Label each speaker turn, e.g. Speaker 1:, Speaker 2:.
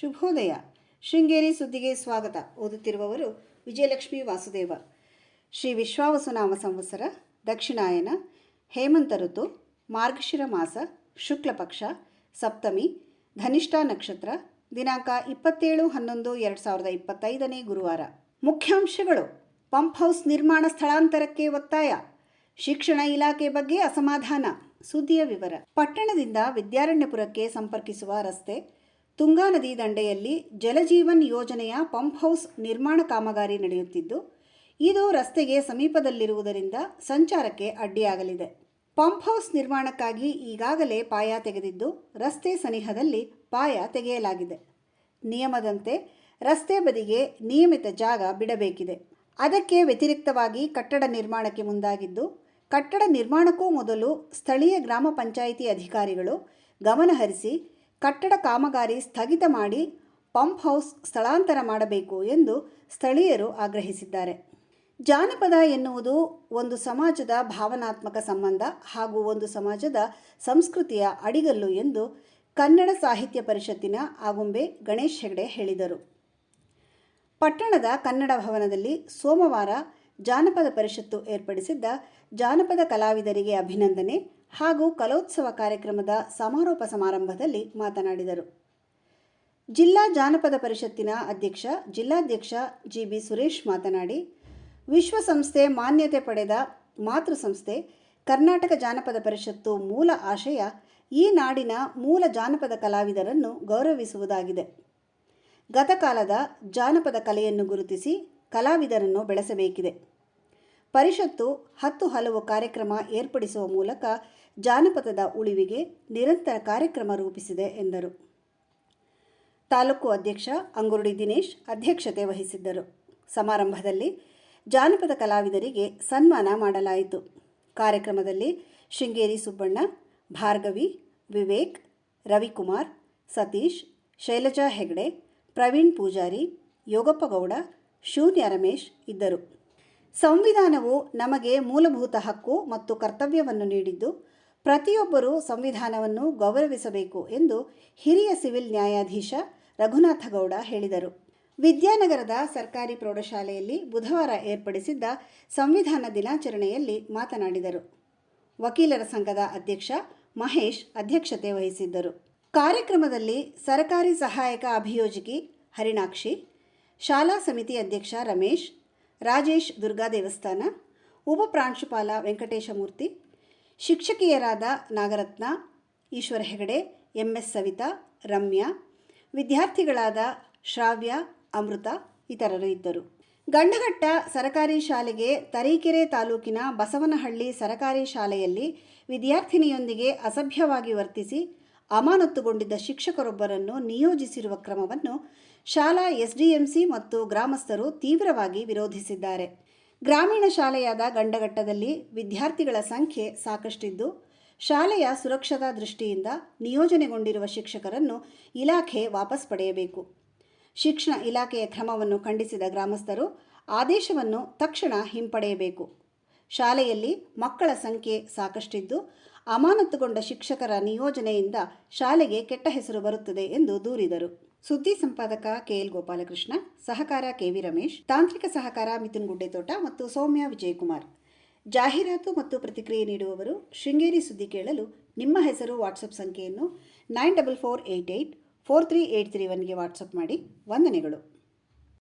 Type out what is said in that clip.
Speaker 1: ಶುಭೋದಯ. ಶೃಂಗೇರಿ ಸುದ್ದಿಗೆ ಸ್ವಾಗತ. ಓದುತ್ತಿರುವವರು ವಿಜಯಲಕ್ಷ್ಮಿ ವಾಸುದೇವ. ಶ್ರೀ ವಿಶ್ವಾವಸುನಾಮ ಸಂವತ್ಸರ, ದಕ್ಷಿಣಾಯನ, ಹೇಮಂತ ಋತು, ಮಾರ್ಗಶಿರ ಮಾಸ, ಶುಕ್ಲ ಪಕ್ಷ, ಸಪ್ತಮಿ, ಧನಿಷ್ಠಾ ನಕ್ಷತ್ರ, ದಿನಾಂಕ ಇಪ್ಪತ್ತೇಳು ಹನ್ನೊಂದು ಎರಡು ಸಾವಿರದ ಇಪ್ಪತ್ತೈದನೇ ಗುರುವಾರ. ಮುಖ್ಯಾಂಶಗಳು. ಪಂಪ್ ಹೌಸ್ ನಿರ್ಮಾಣ ಸ್ಥಳಾಂತರಕ್ಕೆ ಒತ್ತಾಯ. ಶಿಕ್ಷಣ ಇಲಾಖೆ ಬಗ್ಗೆ ಅಸಮಾಧಾನ. ಸುದ್ದಿಯ ವಿವರ. ಪಟ್ಟಣದಿಂದ ವಿದ್ಯಾರಣ್ಯಪುರಕ್ಕೆ ಸಂಪರ್ಕಿಸುವ ರಸ್ತೆ ತುಂಗಾ ನದಿ ದಂಡೆಯಲ್ಲಿ ಜಲಜೀವನ್ ಯೋಜನೆಯ ಪಂಪ್ ಹೌಸ್ ನಿರ್ಮಾಣ ಕಾಮಗಾರಿ ನಡೆಯುತ್ತಿದ್ದು, ಇದು ರಸ್ತೆಗೆ ಸಮೀಪದಲ್ಲಿರುವುದರಿಂದ ಸಂಚಾರಕ್ಕೆ ಅಡ್ಡಿಯಾಗಲಿದೆ. ಪಂಪ್ ಹೌಸ್ ನಿರ್ಮಾಣಕ್ಕಾಗಿ ಈಗಾಗಲೇ ಪಾಯ ತೆಗೆದಿದ್ದು, ರಸ್ತೆ ಸನಿಹದಲ್ಲಿ ಪಾಯ ತೆಗೆಯಲಾಗಿದೆ. ನಿಯಮದಂತೆ ರಸ್ತೆ ಬದಿಗೆ ನಿಯಮಿತ ಜಾಗ ಬಿಡಬೇಕಿದೆ. ಅದಕ್ಕೆ ವ್ಯತಿರಿಕ್ತವಾಗಿ ಕಟ್ಟಡ ನಿರ್ಮಾಣಕ್ಕೆ ಮುಂದಾಗಿದ್ದು, ಕಟ್ಟಡ ನಿರ್ಮಾಣಕ್ಕೂ ಮೊದಲು ಸ್ಥಳೀಯ ಗ್ರಾಮ ಪಂಚಾಯಿತಿ ಅಧಿಕಾರಿಗಳು ಗಮನಹರಿಸಿ ಕಟ್ಟಡ ಕಾಮಗಾರಿ ಸ್ಥಗಿತ ಮಾಡಿ ಪಂಪ್ ಹೌಸ್ ಸ್ಥಳಾಂತರ ಮಾಡಬೇಕು ಎಂದು ಸ್ಥಳೀಯರು ಆಗ್ರಹಿಸಿದ್ದಾರೆ. ಜಾನಪದ ಎನ್ನುವುದು ಒಂದು ಸಮಾಜದ ಭಾವನಾತ್ಮಕ ಸಂಬಂಧ ಹಾಗೂ ಒಂದು ಸಮಾಜದ ಸಂಸ್ಕೃತಿಯ ಅಡಿಗಲ್ಲು ಎಂದು ಕನ್ನಡ ಸಾಹಿತ್ಯ ಪರಿಷತ್ತಿನ ಆಗುಂಬೆ ಗಣೇಶ್ ಹೆಗಡೆ ಹೇಳಿದರು. ಪಟ್ಟಣದ ಕನ್ನಡ ಭವನದಲ್ಲಿ ಸೋಮವಾರ ಜಾನಪದ ಪರಿಷತ್ತು ಏರ್ಪಡಿಸಿದ್ದ ಜಾನಪದ ಕಲಾವಿದರಿಗೆ ಅಭಿನಂದನೆ ಹಾಗೂ ಕಲೋತ್ಸವ ಕಾರ್ಯಕ್ರಮದ ಸಮಾರೋಪ ಸಮಾರಂಭದಲ್ಲಿ ಮಾತನಾಡಿದರು. ಜಿಲ್ಲಾ ಜಾನಪದ ಪರಿಷತ್ತಿನ ಅಧ್ಯಕ್ಷ, ಜಿಲ್ಲಾಧ್ಯಕ್ಷ ಜಿ ಬಿ ಸುರೇಶ್ ಮಾತನಾಡಿ, ವಿಶ್ವಸಂಸ್ಥೆ ಮಾನ್ಯತೆ ಪಡೆದ ಮಾತೃಸಂಸ್ಥೆ ಕರ್ನಾಟಕ ಜಾನಪದ ಪರಿಷತ್ತು ಮೂಲ ಆಶಯ ಈ ನಾಡಿನ ಮೂಲ ಜಾನಪದ ಕಲಾವಿದರನ್ನು ಗೌರವಿಸುವುದಾಗಿದೆ. ಗತಕಾಲದ ಜಾನಪದ ಕಲೆಯನ್ನು ಗುರುತಿಸಿ ಕಲಾವಿದರನ್ನು ಬೆಳೆಸಬೇಕಿದೆ. ಪರಿಷತ್ತು ಹತ್ತು ಹಲವು ಕಾರ್ಯಕ್ರಮ ಏರ್ಪಡಿಸುವ ಮೂಲಕ ಜಾನಪದದ ಉಳಿವಿಗೆ ನಿರಂತರ ಕಾರ್ಯಕ್ರಮ ರೂಪಿಸಿದೆ ಎಂದರು. ತಾಲೂಕು ಅಧ್ಯಕ್ಷ ಅಂಗುರುಡಿ ದಿನೇಶ್ ಅಧ್ಯಕ್ಷತೆ ವಹಿಸಿದ್ದರು. ಸಮಾರಂಭದಲ್ಲಿ ಜಾನಪದ ಕಲಾವಿದರಿಗೆ ಸನ್ಮಾನ ಮಾಡಲಾಯಿತು. ಕಾರ್ಯಕ್ರಮದಲ್ಲಿ ಶೃಂಗೇರಿ ಸುಬ್ಬಣ್ಣ, ಭಾರ್ಗವಿ, ವಿವೇಕ್, ರವಿಕುಮಾರ್, ಸತೀಶ್, ಶೈಲಜಾ ಹೆಗ್ಡೆ, ಪ್ರವೀಣ್ ಪೂಜಾರಿ ಯೋಗಪ್ಪಗೌಡ ಶೂನ್ಯ ರಮೇಶ್ ಇದ್ದರು. ಸಂವಿಧಾನವು ನಮಗೆ ಮೂಲಭೂತ ಹಕ್ಕು ಮತ್ತು ಕರ್ತವ್ಯವನ್ನು ನೀಡಿದ್ದು, ಪ್ರತಿಯೊಬ್ಬರೂ ಸಂವಿಧಾನವನ್ನು ಗೌರವಿಸಬೇಕು ಎಂದು ಹಿರಿಯ ಸಿವಿಲ್ ನ್ಯಾಯಾಧೀಶ ರಘುನಾಥ ಗೌಡ ಹೇಳಿದರು. ವಿದ್ಯಾನಗರದ ಸರ್ಕಾರಿ ಪ್ರೌಢಶಾಲೆಯಲ್ಲಿ ಬುಧವಾರ ಏರ್ಪಡಿಸಿದ್ದ ಸಂವಿಧಾನ ದಿನಾಚರಣೆಯಲ್ಲಿ ಮಾತನಾಡಿದರು. ವಕೀಲರ ಸಂಘದ ಅಧ್ಯಕ್ಷ ಮಹೇಶ್ ಅಧ್ಯಕ್ಷತೆ ವಹಿಸಿದ್ದರು. ಕಾರ್ಯಕ್ರಮದಲ್ಲಿ ಸರಕಾರಿ ಸಹಾಯಕ ಅಭಿಯೋಜಕಿ ಹರಿಣಾಕ್ಷಿ, ಶಾಲಾ ಸಮಿತಿ ಅಧ್ಯಕ್ಷ ರಮೇಶ್ ರಾಜೇಶ್ ದುರ್ಗಾ ದೇವಸ್ಥಾನ, ಉಪ ಪ್ರಾಂಶುಪಾಲ ವೆಂಕಟೇಶಮೂರ್ತಿ, ಶಿಕ್ಷಕಿಯರಾದ ನಾಗರತ್ನ, ಈಶ್ವರ ಹೆಗಡೆ ಎಂ ಎಸ್ ಸವಿತಾ, ರಮ್ಯಾ, ವಿದ್ಯಾರ್ಥಿಗಳಾದ ಶ್ರಾವ್ಯ, ಅಮೃತ ಇತರರು ಇದ್ದರು. ಗಂಡಘಟ್ಟ ಸರಕಾರಿ ಶಾಲೆಗೆ ತರೀಕೆರೆ ತಾಲೂಕಿನ ಬಸವನಹಳ್ಳಿ ಸರಕಾರಿ ಶಾಲೆಯಲ್ಲಿ ವಿದ್ಯಾರ್ಥಿನಿಯೊಂದಿಗೆ ಅಸಭ್ಯವಾಗಿ ವರ್ತಿಸಿ ಅಮಾನತುಗೊಂಡಿದ್ದ ಶಿಕ್ಷಕರೊಬ್ಬರನ್ನು ನಿಯೋಜಿಸಿರುವ ಕ್ರಮವನ್ನು ಶಾಲಾ ಎಸ್ಡಿಎಂಸಿ ಮತ್ತು ಗ್ರಾಮಸ್ಥರು ತೀವ್ರವಾಗಿ ವಿರೋಧಿಸಿದ್ದಾರೆ. ಗ್ರಾಮೀಣ ಶಾಲೆಯಾದ ಗಂಡಘಟ್ಟದಲ್ಲಿ ವಿದ್ಯಾರ್ಥಿಗಳ ಸಂಖ್ಯೆ ಸಾಕಷ್ಟಿದ್ದು, ಶಾಲೆಯ ಸುರಕ್ಷತಾ ದೃಷ್ಟಿಯಿಂದ ನಿಯೋಜನೆಗೊಂಡಿರುವ ಶಿಕ್ಷಕರನ್ನು ಇಲಾಖೆ ವಾಪಸ್ ಪಡೆಯಬೇಕು. ಶಿಕ್ಷಣ ಇಲಾಖೆಯ ಕ್ರಮವನ್ನು ಖಂಡಿಸಿದ ಗ್ರಾಮಸ್ಥರು ಆದೇಶವನ್ನು ತಕ್ಷಣ ಹಿಂಪಡೆಯಬೇಕು. ಶಾಲೆಯಲ್ಲಿ ಮಕ್ಕಳ ಸಂಖ್ಯೆ ಸಾಕಷ್ಟಿದ್ದು ಅಮಾನತುಗೊಂಡ ಶಿಕ್ಷಕರ ನಿಯೋಜನೆಯಿಂದ ಶಾಲೆಗೆ ಕೆಟ್ಟ ಹೆಸರು ಬರುತ್ತದೆ ಎಂದು ದೂರಿದರು. ಸುದ್ದಿ ಸಂಪಾದಕ ಕೆಎಲ್ ಗೋಪಾಲಕೃಷ್ಣ, ಸಹಕಾರ ಕೆವಿ ರಮೇಶ್, ತಾಂತ್ರಿಕ ಸಹಕಾರ ಮಿಥುನ್ ಗುಡ್ಡೆತೋಟ ಮತ್ತು ಸೌಮ್ಯ ವಿಜಯಕುಮಾರ್. ಜಾಹೀರಾತು ಮತ್ತು ಪ್ರತಿಕ್ರಿಯೆ ನೀಡುವವರು ಶೃಂಗೇರಿ ಸುದ್ದಿ ಕೇಳಲು ನಿಮ್ಮ ಹೆಸರು, ವಾಟ್ಸಪ್ ಸಂಖ್ಯೆಯನ್ನು nine double four eight eight four three eight three ಒನ್ಗೆ WhatsApp ಮಾಡಿ. ವಂದನೆಗಳು.